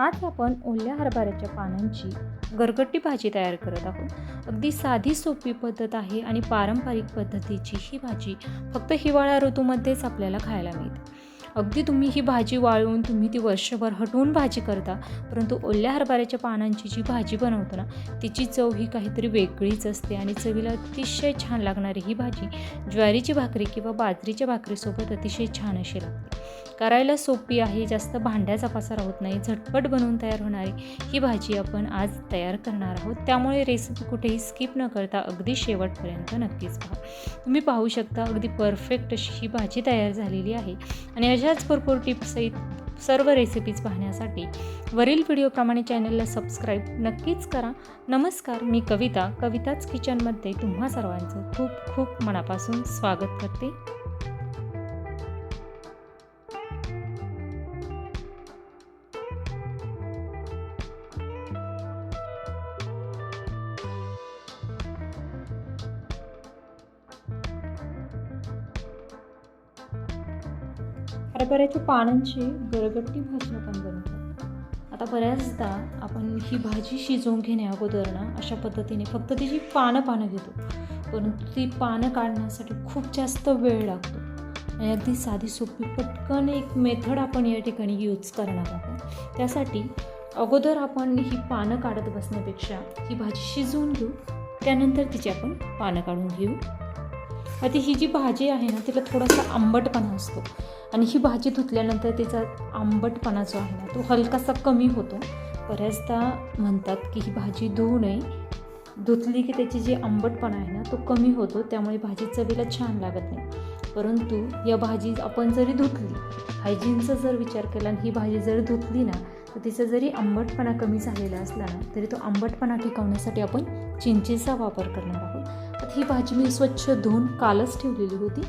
आज आपण ओल्या हरभऱ्याच्या पानांची गरगट्टी भाजी तयार करत आहोत. अगदी साधी सोपी पद्धत आहे आणि पारंपरिक पद्धतीची ही भाजी फक्त हिवाळा ऋतूमध्येच आपल्याला खायला मिळते. अगदी तुम्ही ही भाजी वाळवून तुम्ही ती वर्षभर हटवून भाजी करता परंतु ओल्या हरभऱ्याच्या पानांची जी भाजी बनवतो ना तिची चव ही काहीतरी वेगळीच असते आणि चवीला अतिशय छान लागणारी ही भाजी ज्वारीची भाकरी किंवा बाजरीच्या भाकरीसोबत अतिशय छान अशी लागते. करायला सोपी आहे जास्त भांड्याचा पसारा होत नाही झटपट बनवून तयार होणारी ही भाजी आपण आज तयार करणार आहोत. त्यामुळे रेसिपी कुठेही स्किप न करता अगदी शेवटपर्यंत नक्कीच पहा. तुम्ही पाहू शकता अगदी परफेक्ट अशी ही भाजी तयार झालेली आहे. आणि अशाच भरपूर टिप्ससहित सर्व रेसिपीज पाहण्यासाठी वरील व्हिडिओप्रमाणे चॅनलला सबस्क्राईब नक्कीच करा. नमस्कार मी कविता. कविताच किचनमध्ये तुम्हा सर्वांचं खूप खूप मनापासून स्वागत करते. हरभऱ्याच्या पानांची गरगट्टी भाजी आपण बनवतो. आता बऱ्याचदा आपण ही भाजी शिजवून घेण्या अगोदर ना अशा पद्धतीने फक्त तिची पानं पानं घेतो परंतु ती पानं काढण्यासाठी खूप जास्त वेळ लागतो. आणि अगदी साधी सोपी पटकन एक मेथड आपण या ठिकाणी यूज करणार आहोत. त्यासाठी अगोदर आपण ही पानं काढत बसण्यापेक्षा ही भाजी शिजवून घेऊ त्यानंतर तिची आपण पानं काढून घेऊ. आता ही जी भाजी आहे ना तिला थोडासा आंबटपणा असतो. आणि ही भाजी धुतल्यानंतर तिचा आंबटपणा जो आहे ना तो हलकासा कमी होतो. बऱ्याचदा म्हणतात की ही भाजी धुवू नये. धुतली की त्याची जी आंबटपणा आहे ना तो कमी होतो. त्यामुळे भाजी चवीला छान लागत नाही. परंतु या भाजी आपण जरी धुतली हायजीनचा जर विचार केला आणि ही भाजी जर धुतली ना तर तिचा जरी आंबटपणा कमी झालेला असला ना तरी तो आंबटपणा टिकवण्यासाठी आपण चिंचेचा वापर करणार आहोत ही भाजी मी स्वच्छ धुवून कालच ठेवलेली होती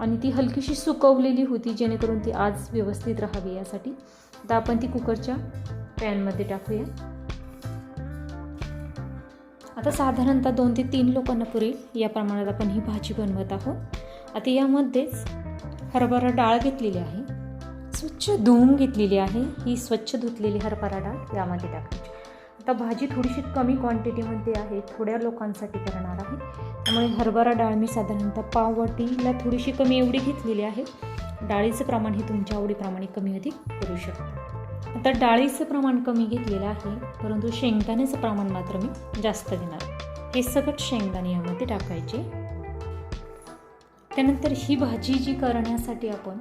आणि ती हलकीशी सुकवलेली होती जेणेकरून ती आज व्यवस्थित राहावी यासाठी. आता आपण ती कुकरच्या पॅनमध्ये टाकूया. आता साधारणतः दोन ते तीन लोकांना पुरेल या प्रमाणात आपण ही भाजी बनवत आहोत. आता यामध्येच हरभरा डाळ घेतलेली आहे. स्वच्छ धुवून घेतलेली आहे. ही स्वच्छ धुतलेली हरभरा डाळ यामध्ये टाकायची. आता भाजी थोडीशी कमी क्वांटिटीमध्ये आहे थोड्या लोकांसाठी करणार आहे. त्यामुळे हरभरा डाळ मी साधारणतः पाववाटीला थोडीशी कमी एवढी घेतलेली आहे. डाळीचं प्रमाण हे तुमच्या आवडीप्रमाणे कमी अधिक करू शकता. आता डाळीचं प्रमाण कमी घेतलेलं आहे परंतु शेंगदाण्याचं प्रमाण मात्र मी जास्त घेणार हे सगळं शेंगदाणे यामध्ये टाकायचे. त्यानंतर ही भाजी जी करण्यासाठी आपण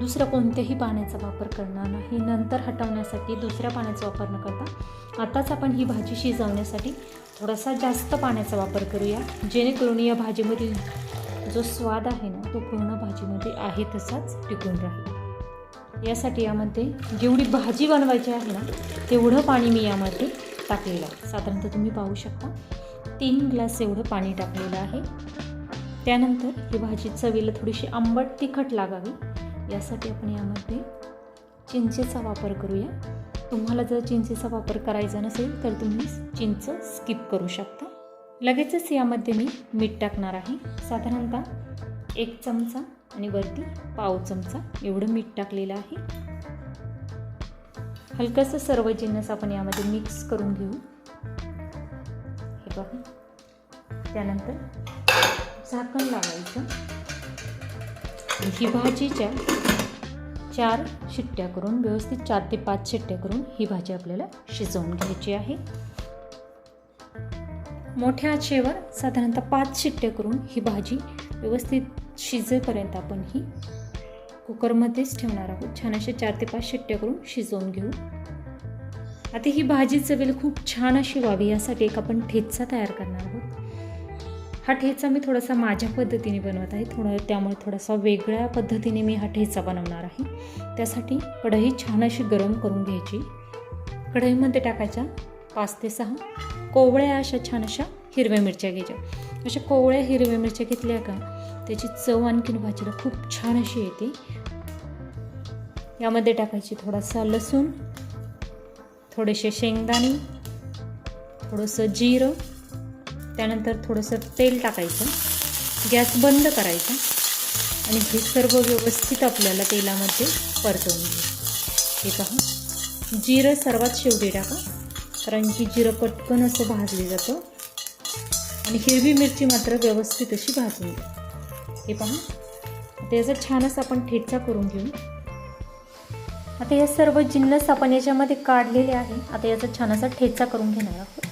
दुसऱ्या कोणत्याही पाण्याचा वापर करणार नाही. नंतर हटवण्यासाठी दुसऱ्या पाण्याचा वापर न करता आताच आपण ही भाजी शिजवण्यासाठी थोडासा जास्त पाण्याचा वापर करूया. जेणेकरून या भाजीमधील जो स्वाद आहे ना तो पूर्ण भाजीमध्ये आहे तसाच टिकून राहील. यासाठी यामध्ये जेवढी भाजी बनवायची आहे ना तेवढं पाणी मी यामध्ये टाकलेलं आहे. साधारणतः तुम्ही पाहू शकता तीन ग्लास एवढं पाणी टाकलेलं आहे. त्यानंतर ही भाजी चवीला थोडीशी आंबट तिखट लागावी. यासाठी आपण यामध्ये चिंचेचा वापर करूया. तुम्हाला जर चिंचेचा वापर करायचा नसेल तर तुम्ही चिंच स्किप करू शकता. लगेचच यामध्ये मी मीठ टाकणार आहे. साधारणतः एक चमचा आणि वरती पाव चमचा एवढं मीठ टाकलेलं आहे. हलकंसं सर्व जिन्नस आपण यामध्ये मिक्स करून घेऊ. हे बघा. त्यानंतर झाकण लावायचं. ही भाजीच्या चार शिट्ट्या करून व्यवस्थित चार ते पाच शिट्ट्या करून ही भाजी आपल्याला शिजवून घ्यायची आहे. मोठ्या आचेवर साधारणतः पाच शिट्ट्या करून ही भाजी व्यवस्थित शिजेपर्यंत आपण ही कुकरमध्येच ठेवणार आहोत. छान अशा चार ते पाच शिट्ट्या करून शिजवून घेऊ. आता ही भाजी चवेल खूप छान अशी व्हावी यासाठी एक आपण ठेचा तयार करणार आहोत. हा ठेचा मी थोडासा माझ्या पद्धतीने बनवत आहे. थोडं त्यामुळे थोडासा वेगळ्या पद्धतीने मी हा ठेचा बनवणार आहे. त्यासाठी कढई छान अशी गरम करून घ्यायची. कढईमध्ये टाकायच्या पाच ते सहा कोवळ्या अशा छान अशा हिरव्या मिरच्या घ्यायच्या. अशा कोवळ्या हिरव्या मिरच्या घेतल्या का त्याची चव आणखीन भाजीला खूप छान अशी येते. यामध्ये टाकायची थोडासा लसूण थोडेसे शेंगदाणे थोडंसं जिरं त्यानंतर थोडंसं तेल टाकायचं गॅस बंद करायचा आणि हे सर्व व्यवस्थित आपल्याला तेलामध्ये परतवून घ्यायचं. हे पहा. जिरं सर्वात शेवटी टाका कारण की जिरं पटकन असं भाजले जातं. आणि हिरवी मिरची मात्र व्यवस्थित अशी भाजून घ्या. हे पहा. आता छानच आपण ठेचा करून घेऊ. आता हे सर्व जिन्नस आपण याच्यामध्ये काढलेले आहे. आता याचा छान असा ठेचा करून घेणार आहोत.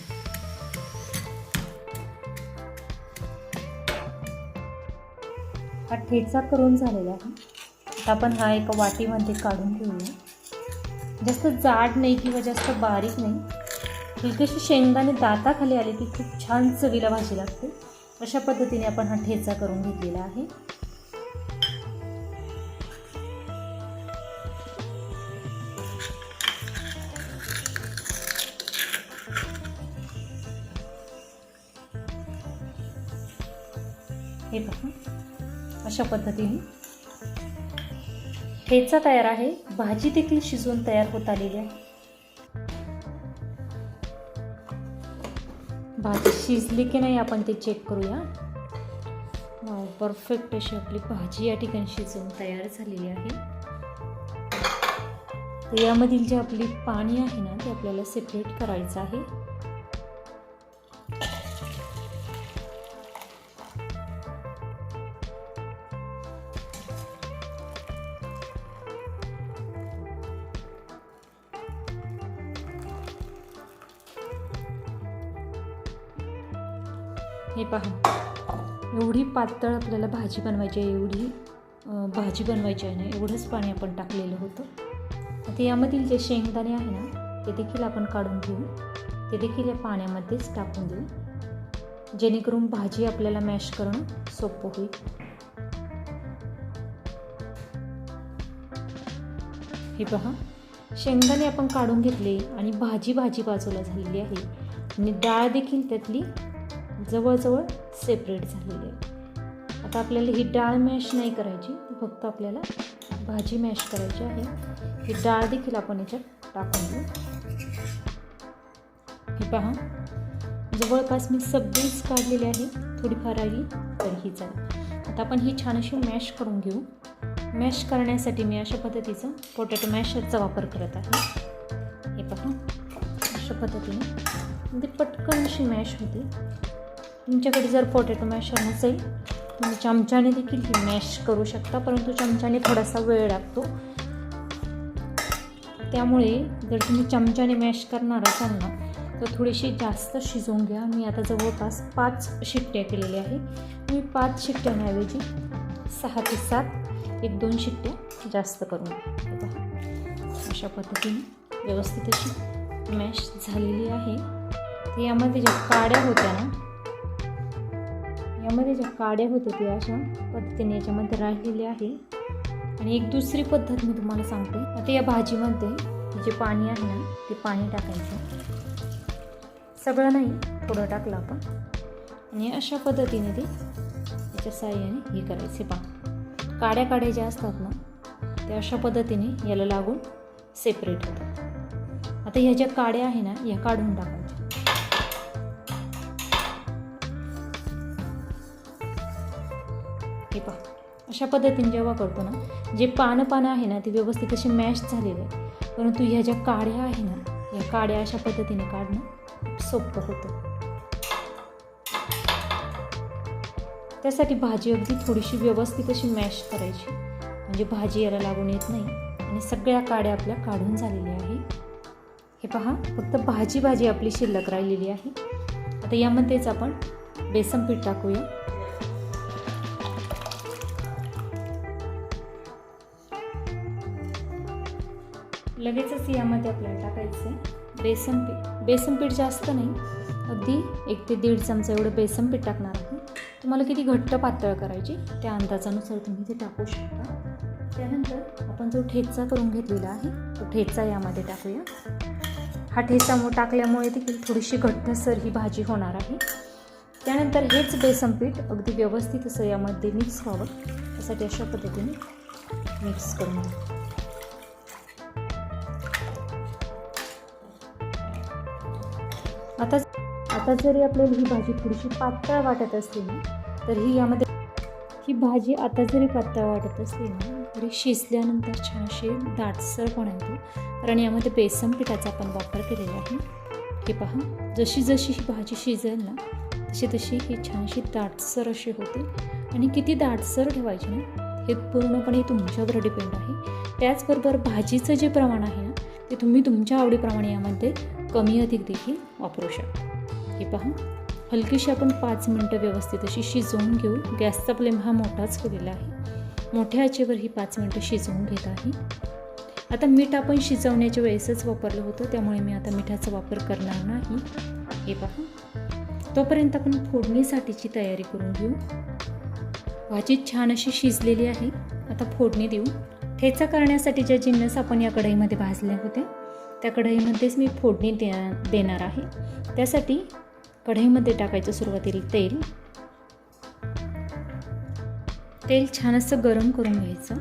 ठेचा करून झालेला आहे. आता आपण हा एका वाटीमध्ये काढून घेऊया. जास्त जाड नाही किंवा जास्त बारीक नाही. हलकीशी शेंगदाणे दाताखाली आले की खूप छान चवीला भाजी लागते. अशा पद्धतीने आपण हा ठेचा करून घेतलेला आहे. अशा पद्धतीने. ठेचा तयार आहे. भाजी देखील शिजवून तयार होत आलेली आहे. भाजी शिजली की नाही आपण ते चेक करूया. परफेक्ट अशी आपली भाजी या ठिकाणी शिजवून तयार झालेली आहे. यामधील जे आपली पाणी आहे ना ते आपल्याला सेपरेट करायचं आहे. हे पहा. एवढी पातळ आपल्याला भाजी बनवायची आहे एवढी भाजी बनवायची आहे ना एवढंच पाणी आपण टाकलेलं होतं. आता यामधील जे शेंगदाणे आहे ना ते देखील आपण काढून घेऊ. ते देखील या पाण्यामध्येच टाकून देऊ. जेणेकरून भाजी आपल्याला मॅश करणं सोपं होईल. हे पहा. शेंगदाणे आपण काढून घेतले आणि भाजी भाजी बाजूला झालेली आहे. आणि डाळ देखील त्यातली जवळजवळ सेपरेट झालेली आहे. आता आपल्याला ही डाळ मॅश नाही करायची फक्त आपल्याला भाजी मॅश करायची आहे. ही डाळ देखील आपण याच्यात टाकून देऊ. हे पहा. जवळपास मी सगळीच काढलेली आहे. थोडीफार राहिली तर ही चालेल. आता आपण ही छान अशी मॅश करून घेऊ. मॅश करण्यासाठी मी अशा पद्धतीचा पोटॅटो मॅशचा वापर करत आहे. हे पहा. अशा पद्धतीने. म्हणजे ते पटकन अशी मॅश होते. तुमच्याकडे जर पोटॅटो मॅशर नसेल तुम्ही चमच्याने देखील ही मॅश करू शकता परंतु चमच्याने थोडासा वेळ लागतो. त्यामुळे जर तुम्ही चमच्याने मॅश करणार असाल ना तर थोडीशी जास्त शिजवून घ्या. मी आता जवळपास पाच शिट्ट्या केलेल्या आहे मी पाच शिट्ट्यांऐवजी सहा ते सात एक दोन शिट्ट्या जास्त करून अशा पद्धतीने व्यवस्थित अशी मॅश झालेली आहे. तर यामध्ये ज्या काड्या होत्या ना यामध्ये ज्या काड्या होत्या त्या अशा पद्धतीने याच्यामध्ये राहिलेल्या आहे. आणि एक दुसरी पद्धत मी तुम्हाला सांगते. आता या भाजीमध्ये जे पाणी आहे ना ते पाणी टाकायचं. सगळं नाही थोडं टाकलं आपण. आणि अशा पद्धतीने ते याच्या साह्याने हे करायचे. पा काड्या काड्या ज्या असतात ना त्या अशा पद्धतीने याला लागून सेपरेट होतात. आता ह्या ज्या काड्या आहे ना ह्या काढून टाकायच्या हे पहा अशा पद्धतीने जेव्हा करतो ना जे पानं पानं आहे ना ती व्यवस्थित अशी मॅश झालेली आहे. परंतु ह्या ज्या काड्या आहे ना या काड्या अशा पद्धतीने काढणं सोपं होतं. त्यासाठी भाजी अगदी थोडीशी व्यवस्थित अशी मॅश करायची. म्हणजे भाजी याला लागून येत नाही. आणि सगळ्या काड्या आपल्या काढून झालेल्या आहे. हे पहा फक्त भाजी भाजी आपली शिल्लक राहिलेली आहे. आता यामध्येच आपण बेसन पीठ टाकूया. लगेचच यामध्ये आपल्याला टाकायचं आहे बेसन पीठ. बेसन पीठ जास्त नाही. अगदी एक ते दीड चमचा एवढं बेसन पीठ टाकणार आहे. तुम्हाला किती घट्ट पातळ करायची त्या अंदाजानुसार तुम्ही ते टाकू शकता. त्यानंतर आपण जो ठेचा करून घेतलेला आहे तो ठेचा यामध्ये टाकूया. हा ठेचा टाकल्यामुळे देखील थोडीशी घट्टसर ही भाजी होणार आहे. त्यानंतर हेच बेसन पीठ अगदी व्यवस्थित असं यामध्ये मिक्स व्हावं. त्यासाठी अशा पद्धतीने मिक्स करून आता जरी आपल्याला ही भाजी थोडीशी पातळ वाटत असली ना तर ही यामध्ये ही भाजी आता जरी पातळ वाटत असली ना तरी शिजल्यानंतर छान अशी दाटसरपणा येतो. कारण यामध्ये बेसन पिठाचा आपण वापर केलेला आहे. हे पहा जशी जशी ही भाजी शिजेल ना तशी तशी ही छानशी दाटसर अशी होते. आणि किती दाटसर ठेवायची ना हे पूर्णपणे तुमच्यावर डिपेंड आहे. त्याचबरोबर भाजीचं जे प्रमाण आहे ना ते तुम्ही तुमच्या आवडीप्रमाणे यामध्ये कमी अधिक देखील वापरू शकता. हे पहा. हलकीशी आपण पाच मिनटं व्यवस्थित अशी शिजवून घेऊ. गॅसचा फ्लेम हा मोठाच केलेला आहे. मोठ्या आचेवर ही पाच मिनटं शिजवून घेत आहे. आता मीठ आपण शिजवण्याच्या वेळेसच वापरलं होतं त्यामुळे मी आता मिठाचा वापर करणार नाही. हे पहा. तोपर्यंत आपण फोडणीसाठीची तयारी करून घेऊ. भाजी छान अशी शिजलेली आहे. आता फोडणी देऊ. ठेचा करण्यासाठी ज्या जिन्नस आपण या कढईमध्ये भाजल्या होत्या त्या कढईमध्येच मी फोडणी दे देणार आहे. त्यासाठी कढईमध्ये टाकायचं सुरुवातीला तेल. तेल छान असं गरम करून घ्यायचं.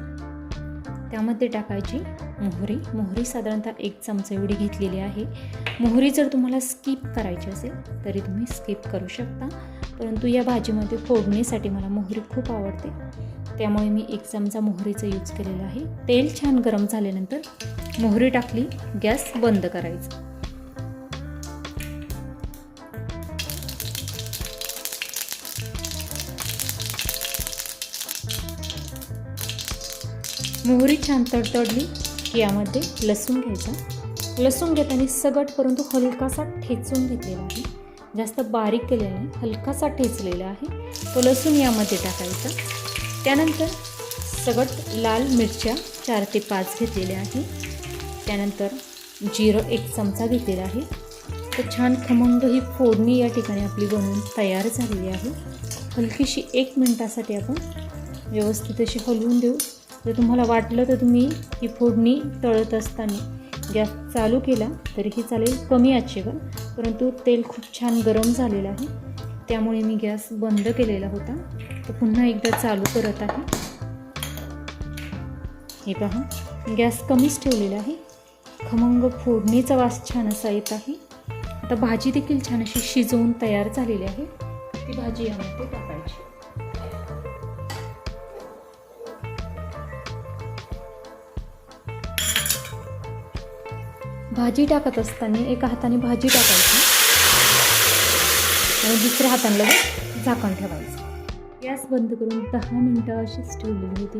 त्यामध्ये टाकायची मोहरी. मोहरी साधारणतः एक चमचा एवढी घेतलेली आहे. मोहरी जर तुम्हाला स्किप करायची असेल तरी तुम्ही स्किप करू शकता. परंतु या भाजीमध्ये फोडणीसाठी मला मोहरी खूप आवडते. त्यामुळे मी एक चमचा मोहरीचा यूज केलेला आहे. तेल छान गरम झाल्यानंतर मोहरी टाकली गॅस बंद करायचा. मोहरी छान तडतडली की यामध्ये लसूण घ्यायचा. लसूण घेताना सगट परंतु हलकासा ठेचून घेतलेला आहे. जास्त बारीक केलेला नाही हलकासा ठेचलेला आहे. तो लसूण यामध्ये टाकायचा. त्यानंतर सगट लाल मिरच्या चार ते पाच घेतलेल्या आहे. त्यानंतर जिरं एक चमचा घेतलेला आहे. तर छान खमंग ही फोडणी या ठिकाणी आपली बनवून तयार झालेली आहे. हलकीशी एक मिनटासाठी आपण व्यवस्थित अशी हलवून देऊ. जर तुम्हाला वाटलं तर तुम्ही ही फोडणी तळत असताना गॅस चालू केला तरीही चालेल कमी आचेवर परंतु तेल खूप छान गरम झालेलं आहे. त्यामुळे मी गॅस बंद केलेला होता. तर पुन्हा एकदा चालू करत आहे. हे पहा गॅस कमीच ठेवलेला आहे. खमंग फोडणीचा वास छान असा येत आहे. आता भाजी देखील छान अशी शिजवून तयार झालेली आहे. ती भाजी यामध्ये टाकायची. भाजी टाकत असताना एका हाताने भाजी टाकायची आणि दुसऱ्या हाताने लगेच झाकण ठेवायचं. गॅस बंद करून दहा मिनटं अशीच ठेवलेली होती.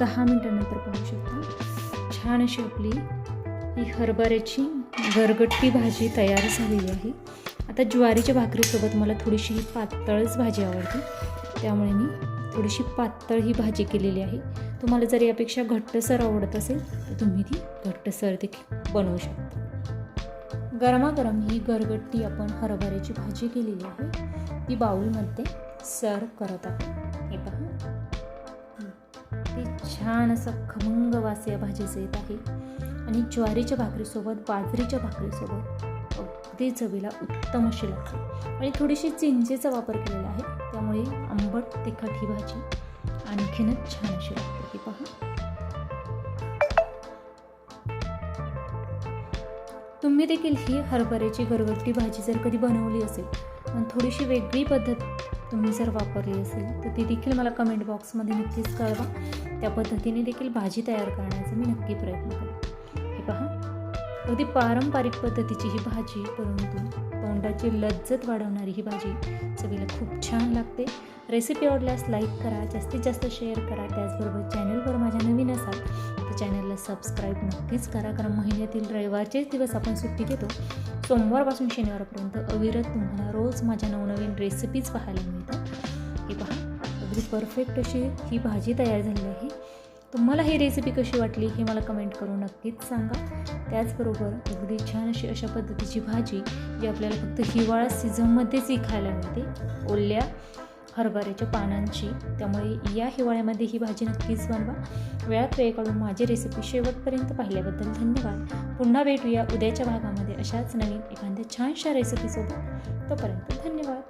दहा मिनटानंतर पाहू शकता छान अशी आपली ही हरभऱ्याची गरगट्टी भाजी तयार झालेली आहे. आता ज्वारीच्या भाकरीसोबत मला थोडीशी ही पातळच भाजी आवडते. त्यामुळे मी थोडीशी पातळ ही भाजी केलेली आहे. तुम्हाला जर यापेक्षा घट्टसर आवडत असेल तर तुम्ही ती घट्टसर देखील बनवू शकता. गरमागरम ही गरगट्टी आपण हरभऱ्याची भाजी केलेली आहे. ती बाऊलमध्ये सर्व करत आहोत. हे पहा. ते छान असं खमंग वास या भाजीचं येत आहे. आणि ज्वारीच्या भाकरीसोबत बाजरीच्या भाकरीसोबत अगदी चवीला उत्तम अशी लागते आणि थोडीशी चिंचेचा वापर केलेला आहे. त्यामुळे आंबट तिखट ही भाजी आणखीनच छान अशी लागते ही पहा. तुम्ही देखील ही हरभऱ्याची घरगुती भाजी जर कधी बनवली असेल पण थोडीशी वेगळी पद्धत तुम्ही जर वापरली असेल तर ती देखील मला कमेंट बॉक्समध्ये नक्कीच कळवा. त्या पद्धतीने देखील भाजी तयार करण्याचा मी नक्की प्रयत्न करेन. हे पहा. अगदी पारंपरिक पद्धतीची ही भाजी परंतु तोंडाची लज्जत वाढवणारी ही भाजी चवीला खूप छान लागते. रेसिपी आवडल्यास लाईक करा जास्तीत जास्त शेअर करा. त्याचबरोबर चॅनलवर माझ्या नवीन असाल तर चॅनलला सबस्क्राईब नक्कीच करा कारण महिन्यातील रविवारचेच दिवस आपण सुट्टी घेतो. सोमवारपासून शनिवारपर्यंत अविरत तुम्हाला रोज माझ्या नवनवीन रेसिपीज पाहायला मिळतात. हे पहा अगदी परफेक्ट अशी ही भाजी तयार झालेली आहे. तुम्हाला ही रेसिपी कशी वाटली हे मला कमेंट करून नक्कीच सांगा. त्याचबरोबर अगदी छान अशी अशा पद्धतीची भाजी जी आपल्याला फक्त हिवाळा सीझनमध्येच ही खायला मिळते. ओल्या हरभऱ्याच्या पानांची. त्यामुळे या हिवाळ्यामध्ये ही भाजी नक्कीच बनवा. वेळात वेळ काढून माझी रेसिपी शेवटपर्यंत पाहिल्याबद्दल धन्यवाद. पुन्हा भेटूया उद्याच्या भागामध्ये अशाच नवीन एखाद्या छानशा रेसिपीसोबत तोपर्यंत धन्यवाद.